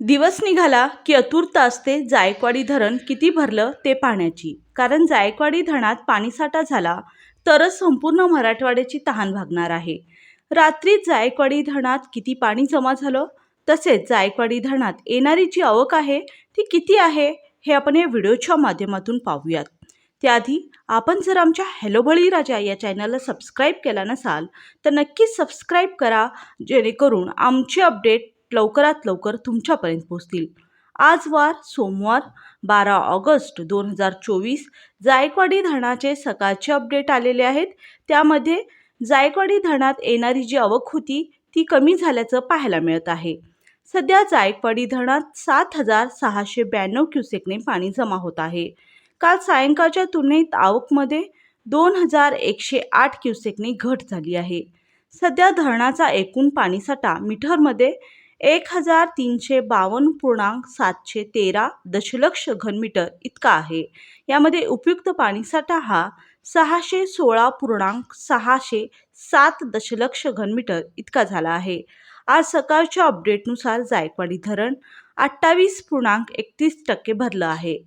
दिवस निघाला की आतुरता असते जायकवाडी धरण किती भरलं ते पाहण्याची कारण जायकवाडी धरणात पाणीसाठा झाला तरच संपूर्ण मराठवाड्याची तहान भागणार आहे. रात्री जायकवाडी धरणात किती पाणी जमा झालं? तसेच जायकवाडी धरणात येणारी जी आवक आहे ती किती आहे? हे आपण या व्हिडिओच्या माध्यमातून पाहूयात. त्याआधी आपण जर आमच्या हॅलो बळीराजा या चॅनलला सबस्क्राईब केला नसाल तर नक्कीच सबस्क्राईब करा जेणेकरून आमचे अपडेट लवकरात लवकर तुमच्यापर्यंत पोहोचतील. आज वार सोमवार बारा ऑगस्ट दोन हजार चोवीस जायकवाडी धरणाचे सकाळचे अपडेट आलेले आहेत. त्यामध्ये जायकवाडी धरणात येणारी जी आवक होती ती कमी झाल्याचं पाहायला मिळत आहे. सध्या जायकवाडी धरणात सात हजार सहाशे ब्याण्णव क्युसेकने पाणी जमा होत आहे. काल सायंकाळच्या तुलनेत आवकमध्ये दोन हजार एकशे आठ क्युसेकने घट झाली आहे. सध्या धरणाचा एकूण पाणीसाठा मीटरमध्ये एक हजार तीनशे बावन्न पूर्णांक सातशे तेरा दशलक्ष घनमीटर इतका आहे. यामध्ये उपयुक्त पाणीसाठा हा सहाशे सोळा पूर्णांक सहाशे सात दशलक्ष घनमीटर इतका झाला आहे. आज सकाळच्या अपडेटनुसार जायकवाडी धरण अठ्ठावीस पूर्णांक एकतीस टक्के भरलं आहे.